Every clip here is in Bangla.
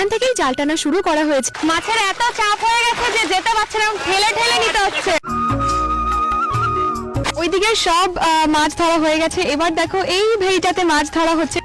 এখান থেকেই জাল টানা শুরু করা হয়েছে। মাছের এত চাপ হয়ে গেছে যে যেতে পারছে না ঠেলে ঠেলে নিতে হচ্ছে। ওইদিকে সব মাছ ধরা হয়ে গেছে। এবার দেখো এই ভেড়িটাতে মাছ ধরা হচ্ছে।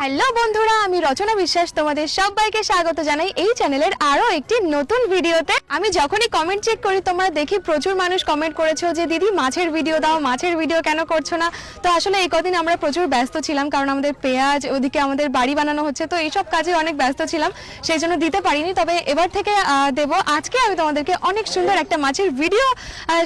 হ্যালো বন্ধুরা, আমি রচনা বিশ্বাস তোমাদের সবাইকে স্বাগত জানাই এই চ্যানেলের আরও একটি নতুন ভিডিওতে। আমি যখনই কমেন্ট চেক করি, তোমরা দেখি প্রচুর মানুষ কমেন্ট করেছ যে, দিদি, মাছের ভিডিও দাও, মাছের ভিডিও কেন করছ না? তো আসলে এই কদিন আমরা প্রচুর ব্যস্ত ছিলাম, কারণ আমাদের পেঁয়াজ, ওদিকে আমাদের বাড়ি বানানো হচ্ছে, তো এইসব কাজে অনেক ব্যস্ত ছিলাম সেই জন্য দিতে পারিনি। তবে এবার থেকে দেব, আজকে আমি তোমাদেরকে অনেক সুন্দর একটা মাছের ভিডিও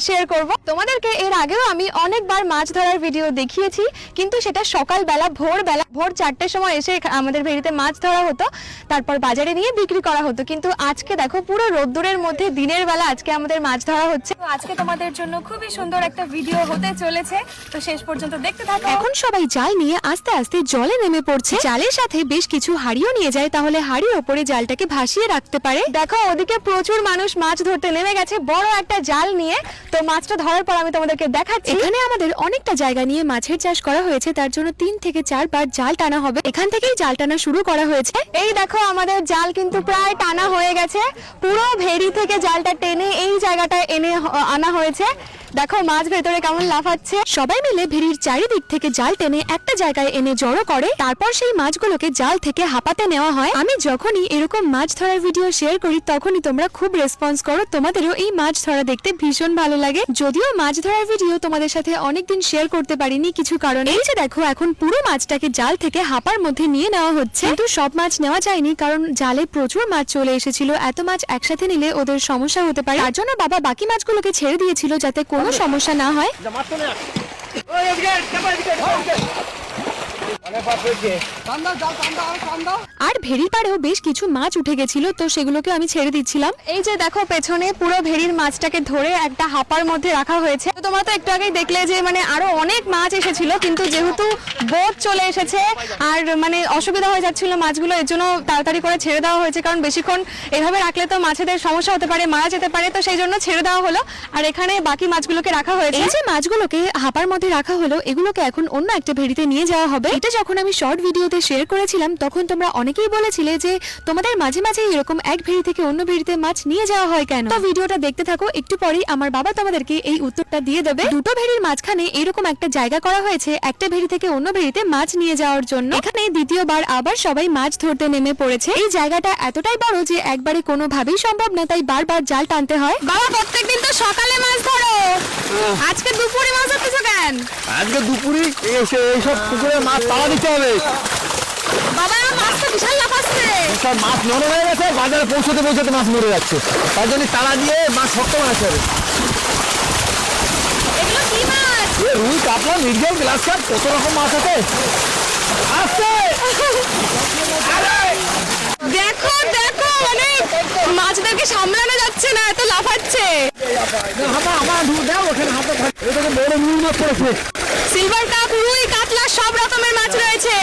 শেয়ার করব। তোমাদেরকে এর আগেও আমি অনেকবার মাছ ধরার ভিডিও দেখিয়েছি, কিন্তু সেটা সকালবেলা, ভোরবেলা, ভোর চারটের সময় এসে আমাদের ভেড়িতে মাছ ধরা হতো তারপর বাজারে নিয়ে বিক্রি করা হতো। কিন্তু আজকে দেখো পুরো রোদ্দুরের মধ্যে দিনের বেলা আজকে আমাদের মাছ ধরা হচ্ছে। আজকে তোমাদের জন্য খুবই সুন্দর একটা ভিডিও হতে চলেছে। তো শেষ পর্যন্ত দেখতে থাকো। এখন সবাই জাল নিয়ে আস্তে আস্তে জলে নেমে পড়ছে। জালের সাথে বেশ কিছু হাড়িও নিয়ে যায় তাহলে হাড়ির ওপরে জালটাকে ভাসিয়ে রাখতে পারে। দেখো ওদিকে প্রচুর মানুষ মাছ ধরতে নেমে গেছে বড় একটা জাল নিয়ে। তো মাছটা ধরার পর আমি তোমাদেরকে দেখাচ্ছি। এখানে আমাদের অনেকটা জায়গা নিয়ে মাছের চাষ করা হয়েছে তার জন্য তিন থেকে চারবার জাল টানা হবে। এখান থেকেই জাল টানা শুরু করা হয়েছে। এই দেখো, আমাদের জাল কিন্তু প্রায় টানা হয়ে গেছে। পুরো ভেরি থেকে জালটা টেনে এই জায়গাটা এনে আনা হয়েছে। দেখো, মাছ ভেতরে কেমন লাফাচ্ছে। সবাই মিলে ভিড়ির চারিদিক থেকে জাল টেনে একটা জায়গায় এনে জড়ো করে, তারপর সেই মাছগুলোকে জাল থেকে হাঁপাতে নেওয়া হয়। আমি যখনই এরকম মাছ ধরার ভিডিও শেয়ার করি, তখনই তোমরা খুব রেসপন্স করো। তোমাদেরও এই মাছ ধরা দেখতে ভীষণ ভালো লাগে। যদিও মাছ ধরার ভিডিও তোমাদের সাথে অনেকদিন শেয়ার করতে পারিনি কিছু কারণে। এই যে দেখো, এখন পুরো মাছটাকে জাল থেকে হাঁপার মধ্যে নিয়ে নেওয়া হচ্ছে। কিন্তু সব মাছ নেওয়া যায়নি, কারণ জালে প্রচুর মাছ চলে এসেছিল। এত মাছ একসাথে নিলে ওদের সমস্যা হতে পারে। তার জন্য বাবা বাকি মাছগুলোকে ছেড়ে দিয়েছিল যাতে কোনো সমস্যা না হয়। আর ভেড়ির পাড়েও বেশ কিছু মাছ উঠে গেছিল তো সেগুলোকে আমি ছেড়ে দিচ্ছিলাম। এই যে দেখো পেছনে পুরো ভেড়ির মাছটাকে ধরে একটা হাপার মধ্যে রাখা হয়েছে। তোমরা তো একটু আগেই দেখলে যে মানে আরও অনেক মাছ এসেছিল কিন্তু যেহেতু বোট চলে এসেছে আর মানে অসুবিধা হয়ে যাচ্ছিল মাছগুলো এর জন্য তাড়াতাড়ি করে ছেড়ে দেওয়া হয়েছে কারণ বেশিক্ষণ এভাবে রাখলে তো মাছেদের সমস্যা হতে পারে মারা যেতে পারে তো সেই জন্য ছেড়ে দেওয়া হলো। আর এখানে বাকি মাছগুলোকে রাখা হয়েছে। এই যে মাছগুলোকে হাপার মধ্যে রাখা হলো এগুলোকে এখন অন্য একটা ভেড়িতে নিয়ে যাওয়া হবে। এটা যখন আমি শর্ট ভিডিওতে শেয়ার করেছিলাম তখন তোমরা অনেকেই বলেছিলে যে তোমাদের মাঝে মাঝে এরকম এক ভেড়ি থেকে অন্য ভেড়িতে মাছ নিয়ে যাওয়া হয় কেন? তো ভিডিওটা দেখতে থাকো একটু পরেই আমার বাবা তোমাদেরকে এই উত্তরটা দিয়ে দেবে। দুটো ভেড়ির মাঝখানে এরকম একটা জায়গা করা হয়েছে একটা ভেড়ি থেকে অন্য ভেড়িতে মাছ নিয়ে যাওয়ার জন্য। এখানে দ্বিতীয়বার আবার সবাই মাছ ধরতে নেমে পড়েছে। এই জায়গাটা এতটাই বড় যে একবারে কোনোভাবেই সম্ভব না তাই বারবার জাল টানতে হয়। বাবা প্রত্যেকদিন তো সকালে মাছ ধরো। আজকে দুপুরে মাছ ধরতেছো কেন আজকে দুপুরে এসে এইসব পুকুরে মাছ তাড়া দিতে হবে। বাবা মাছ তো বিশাল লাফাচ্ছে সব মাছ নরম হয়ে গেছে বাজারে পৌঁছতে পৌঁছতে মাছ মরে যাচ্ছে। তার জন্য তাড়া দিয়ে মাছ শক্ত বানাতে হবে। এগুলো কি মাছ? এ রুই কাতলা মির্গেল গ্লাস কাপ কত রকম মাছ আছে? আসছে! দেখো দেখো মানে মাছদেরকে সামলানো যাচ্ছে না এত লাফাচ্ছে। মাছ সিলভার কাপ রুই কাতলা সব রকমের মাছ রয়েছে।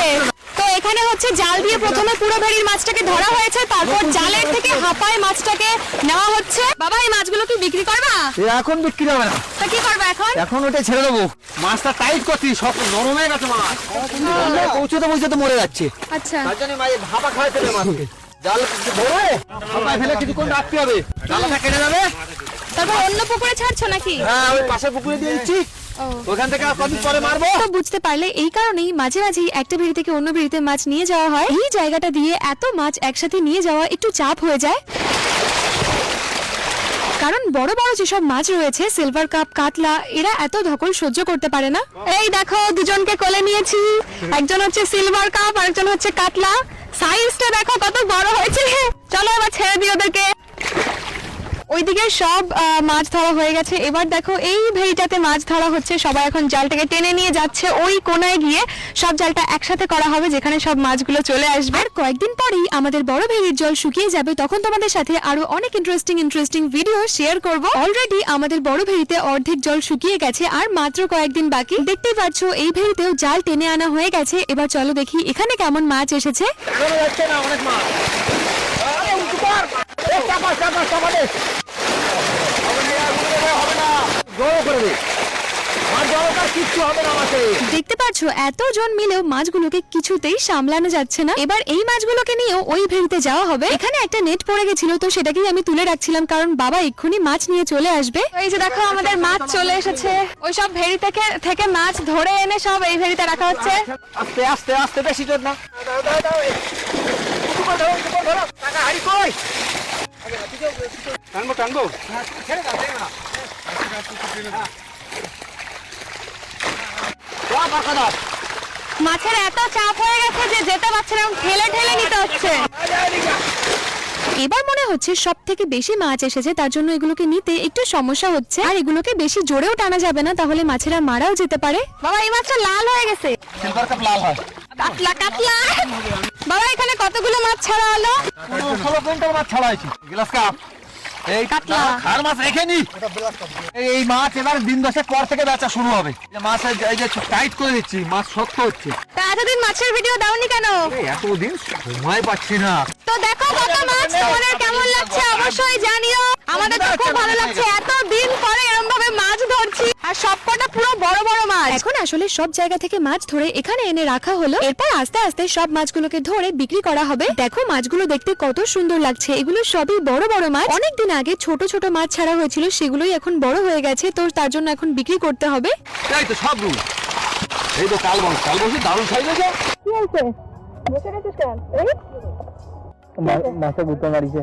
তো এখানে হচ্ছে জাল দিয়ে প্রথমে পুরো ভেড়ির মাছটাকে ধরা হয়েছে তারপর জালের থেকে হাঁপায় মাছটাকে নেওয়া হচ্ছে। বাবা এই মাছগুলো কি বিক্রি করবা? এ এখন বিক্রি হবে না। তা কি করবা এখন? এখন ওটা ছেড়ে দেবো। মাছটা টাইট করছি সব নরম হয়ে গেছে মাছ। পৌঁছতে পৌঁছতে মরে যাচ্ছে। আচ্ছা। তার জন্য ভাপা খাওয়াতে মাছকে। জাল ধরে ভাপায় ফেলে কিছুক্ষণ রাখতে হবে। জালটা কেটে যাবে। তারপর অন্য পুকুরে ছাড়ছো নাকি? হ্যাঁ ওই পাশে পুকুরে দিয়ে দিচ্ছি ওখান থেকে কদিন পরে মারবো? তো বুঝতে পারলে এই কারণেই মাঝে মাঝেই একটা ভেড়ি থেকে অন্য ভেড়িতে মাছ নিয়ে যাওয়া হয়। এই জায়গাটা দিয়ে এত মাছ একসাথে নিয়ে যাওয়া একটু চাপ হয়ে যায়। কারণ বড় বড় যেসব মাছ রয়েছে সিলভার কাপ কাতলা এরা এত ধকল সহ্য করতে পারে না। এই দেখো দুজনকে কোলে নিয়েছি। একজন হচ্ছে সিলভার কাপ আরেকজন হচ্ছে কাতলা। সাইজটা দেখো কত বড় হয়েছে। চলো এবার ছেড়ে দিই ওদেরকে। ওইদিকে সব মাছ ধরা হয়ে গেছে। এবার দেখো এই ভেড়িটাতে মাছ ধরা হচ্ছে। সবাই এখন জালটাকে টেনে নিয়ে যাচ্ছে। ওই কোনায় গিয়ে সব জালটা একসাথে করা হবে যেখানে সব মাছগুলো চলে আসবে। আর কয়েকদিন পরেই আমাদের বড় ভেড়ির জল শুকিয়ে যাবে। তখন তোমাদের সাথে আরও অনেক ইন্টারেস্টিং ইন্টারেস্টিং ভিডিও শেয়ার করব। অলরেডি আমাদের বড় ভেড়িতে অর্ধেক জল শুকিয়ে গেছে আর মাত্র কয়েকদিন বাকি। দেখতেই পাচ্ছ এই ভেড়িতেও জাল টেনে আনা হয়ে গেছে। এবার চলো দেখি এখানে কেমন মাছ এসেছে? না অনেক মাছ। জড়ো করে দে কিচ্ছু হবে না মাছে দেখতে পাচ্ছ এতজন মিলেও মাছগুলোকে কিছুতেই সামলানো যাচ্ছে না। এবার এই মাছগুলোকে নিয়েও ওই ভেড়িতে যাওয়া হবে। এখানে একটা নেট পড়ে গেছিল তো সেটাকেই আমি তুলে রাখছিলাম কারণ বাবা এক্ষুনি মাছ নিয়ে চলে আসবে। এই যে দেখো আমাদের মাছ চলে এসেছে। ওই সব ভেড়ি থেকে থেকে মাছ ধরে এনে সব এই ভেড়িতে রাখা হচ্ছে। আস্তে আস্তে আস্তে বেশি জোর না। টাকা হাড়ি কই? টানবো, টানবো? ছেড়ে দাও, ছেড়ে দাও। যা, বাঁকা দাও। মাছের এত চাপ হয়ে গেছে যে যেতে পারছে না ঠেলে ঠেলে নিতে হচ্ছে। এবার মনে হচ্ছে সব থেকে বেশি মাছ এসেছে তার জন্য এগুলোকে নিতে একটু সমস্যা হচ্ছে আর এগুলোকে বেশি জোরেও টানা যাবে না তাহলে মাছেরা মারাও যেতে পারে বাবা এই মাছটা লাল হয়ে গেছে সিলভার কাপ লাল হয়। কাতলা কাতলা বাবা মাছ ছাড়া হলো? পনেরো, ষোলো কুইন্টাল মাছ ছাড়া হয়েছে। Grass carp. এই কাতলা। খার মাছ রেখে নি। এই- এই মাছ এবার দিন দশেক পর থেকে বেচা শুরু হবে। এই মাছের এই যে টাইট করে দিচ্ছি মাছ শক্ত হচ্ছে। তা এতদিন মাছের ভিডিও দাওনি কেন? এতদিন সময় পাচ্ছি না। তো দেখো কত মাছ তোমাদের কেমন লাগছে অবশ্যই জানিও। আমাদের তো খুব ভালো লাগছে এত দিন পরে এরকম ভাবে মাছ ধরছি আর সবকটা পুরো বড় বড় মাছ। এখন আসলে সব জায়গা থেকে মাছ ধরে এখানে এনে রাখা হলো। এরপর আস্তে আস্তে সব মাছগুলোকে ধরে বিক্রি করা হবে। দেখো মাছগুলো দেখতে কত সুন্দর লাগছে। এগুলো সবই বড় বড় মাছ। অনেকদিন আগে ছোট ছোট মাছ ছাড়া হয়েছিল সেগুলোই এখন বড় হয়ে গেছে। তো তার জন্য এখন বিক্রি করতে হবে। এই তো সব রুল এই তো কাল বংশ। কাল বংশ দারুণ সাইজ আছে কি হয়েছে? বসে গেছিস কেন? মাছে গুতো মারিছে।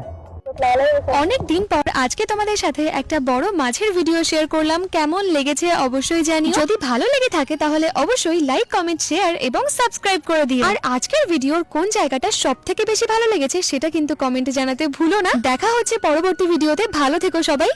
অনেক দিন পর আজকে তোমাদের সাথে একটা বড় মাছের ভিডিও শেয়ার করলাম। কেমন লেগেছে অবশ্যই জানি যদি ভালো লেগে থাকে তাহলে অবশ্যই লাইক কমেন্ট শেয়ার এবং সাবস্ক্রাইব করে দিও। আর আজকের ভিডিওর কোন জায়গাটা সব থেকে বেশি ভালো লেগেছে সেটা কিন্তু কমেন্টে জানাতে ভুলো না। দেখা হচ্ছে পরবর্তী ভিডিওতে ভালো থেকো সবাই।